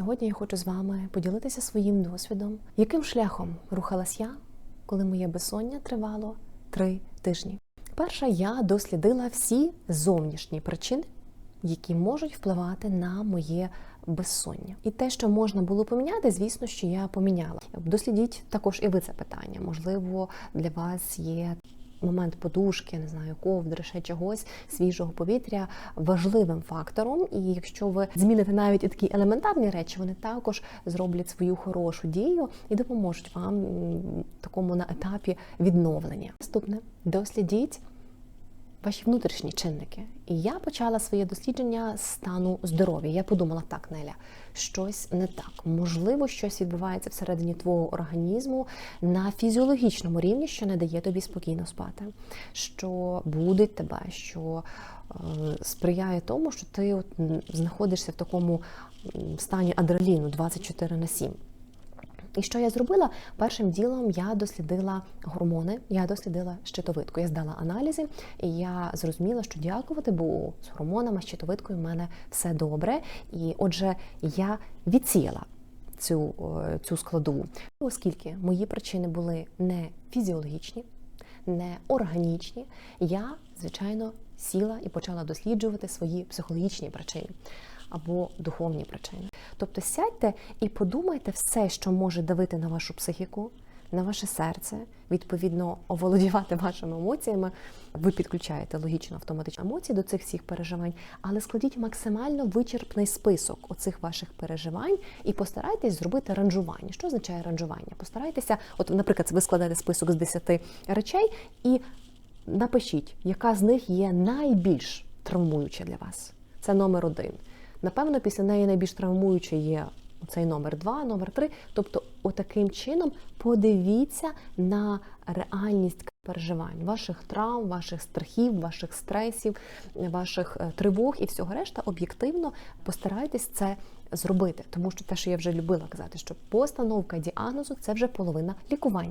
Сьогодні я хочу з вами поділитися своїм досвідом, яким шляхом рухалась я, коли моє безсоння тривало три тижні. Перша я дослідила всі зовнішні причини, які можуть впливати на моє безсоння. І те, що можна було поміняти, звісно, що я поміняла. Дослідіть також і ви це питання. Можливо, для вас є момент подушки, не знаю, ковдри, ще чогось свіжого повітря важливим фактором. І якщо ви зміните навіть і такі елементарні речі, вони також зроблять свою хорошу дію і допоможуть вам такому на етапі відновлення. Наступне дослідіть ваші внутрішні чинники. І я почала своє дослідження стану здоров'я. Я подумала, так, Неля, щось не так. Можливо, щось відбувається всередині твого організму на фізіологічному рівні, що не дає тобі спокійно спати, що будить тебе, що е, сприяє тому, що ти от, знаходишся в такому стані адреналіну 24 на 7. І що я зробила? Першим ділом я дослідила гормони, я дослідила щитовидку. Я здала аналізи, і я зрозуміла, що дякувати Богу з гормонами, щитовидкою в мене все добре. І отже, я відсіяла цю, е, цю складову, оскільки мої причини були не фізіологічні, не органічні, я, звичайно, сіла і почала досліджувати свої психологічні причини або духовні причини. Тобто сядьте і подумайте все, що може давити на вашу психіку, на ваше серце, відповідно, оволодівати вашими емоціями. Ви підключаєте логічно автоматично емоції до цих всіх переживань, але складіть максимально вичерпний список оцих ваших переживань і постарайтесь зробити ранжування. Що означає ранжування? Постарайтеся, от, наприклад, ви складаєте список з 10 речей і напишіть, яка з них є найбільш травмуюча для вас. Це номер один. Напевно, після неї найбільш травмуючий є цей номер два, номер три. Тобто, отаким чином подивіться на реальність переживань, ваших травм, ваших страхів, ваших стресів, ваших е, тривог і всього решта об'єктивно постарайтесь це зробити. Тому що те, що я вже любила казати, що постановка діагнозу це вже половина лікування.